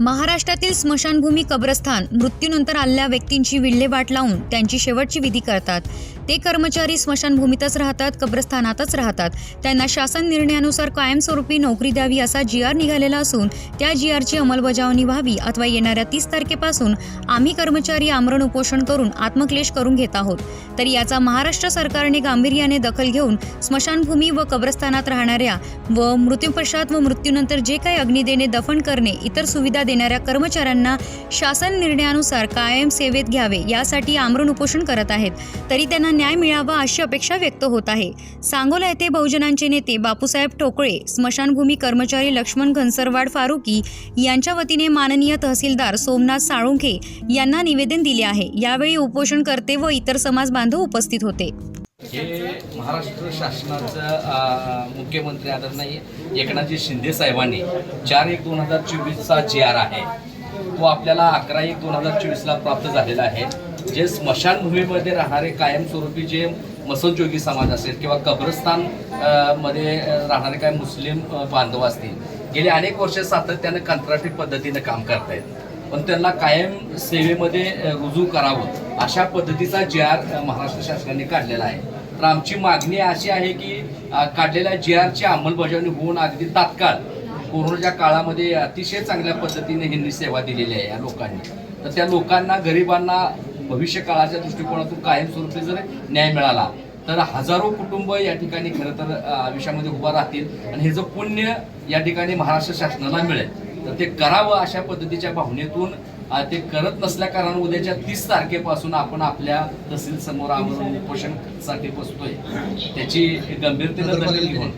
महाराष्ट्रातील स्मशानभूमी कब्रस्थान मृत्यूनंतर आलेल्या व्यक्तींची विल्हेवाट लावून त्यांची शेवटची विधी करतात. ते कर्मचारी स्मशानभूमीतच राहतात कब्रस्थानातच राहतात. त्यांना शासन निर्णयानुसार कायमस्वरूपी नोकरी द्यावी असा जी आर निघालेला असून त्या जी आरची अंमलबजावणी व्हावी अथवा येणाऱ्या तीस तारखेपासून आम्ही कर्मचारी आमरण उपोषण करून आत्मक्लेश करून घेत आहोत. तर याचा महाराष्ट्र सरकारने गांभीर्याने दखल घेऊन स्मशानभूमी व कब्रस्थानात राहणाऱ्या व मृत्यूपश्चात व मृत्यूनंतर जे काही अग्नी देणे दफन करणे इतर सुविधा देणाऱ्या कर्मचाऱ्यांना शासन निर्णयानुसार कायम सेवेत घ्यावे यासाठी आमरण उपोषण करत आहेत. तरी त्यांना न्याय मिळावा अशी अपेक्षा व्यक्त होत आहे. सांगोला येथे बहुजनांचे नेते बापूसाहेब ठोकळे स्मशानभूमी कर्मचारी लक्ष्मण घनसरवाड फारुकी यांच्या वतीने माननीय तहसीलदार सोमनाथ साळुंखे यांना निवेदन दिले आहे. यावेळी उपोषणकर्ते व इतर समाज बांधव उपस्थित होते. हे महाराष्ट्र शासनाचं मुख्यमंत्री आदरणीय एकनाथजी शिंदे साहेबांनी चार एक दोन हजार चोवीसचा जी आर आहे तो आपल्याला अकरा एक दोन हजार चोवीसला प्राप्त झालेला आहे. जे स्मशानभूमीमध्ये राहणारे कायमस्वरूपी जे मसलजोगी समाज असेल किंवा कब्रस्तानमध्ये राहणारे काय मुस्लिम बांधव असतील गेली अनेक वर्ष सातत्यानं कंत्राटी पद्धतीनं काम करतायत. पण त्यांना कायम सेवेमध्ये रुजू करावं अशा पद्धतीचा जी आर महाराष्ट्र शासनाने काढलेला आहे. तर आमची मागणी अशी आहे की काढलेल्या जी आरची अंमलबजावणी होऊन अगदी तात्काळ कोरोनाच्या काळामध्ये अतिशय चांगल्या पद्धतीने ह्यांनी सेवा दिलेली आहे या लोकांनी. तर त्या लोकांना गरिबांना भविष्य काळाच्या दृष्टिकोनातून कायमस्वरूपी जर न्याय मिळाला तर हजारो कुटुंब या ठिकाणी खरं तर आयुष्यामध्ये उभा राहतील आणि हे जर पुण्य या ठिकाणी महाराष्ट्र शासनाला मिळेल. तर ते करावं अशा पद्धतीच्या भावनेतून ते करत नसल्या कारण उद्याच्या तीस तारखेपासून आपण आपल्या तहसील समोर आमरण उपोषणसाठी बसतोय. त्याची गंभीरतेनं दखल घेऊन.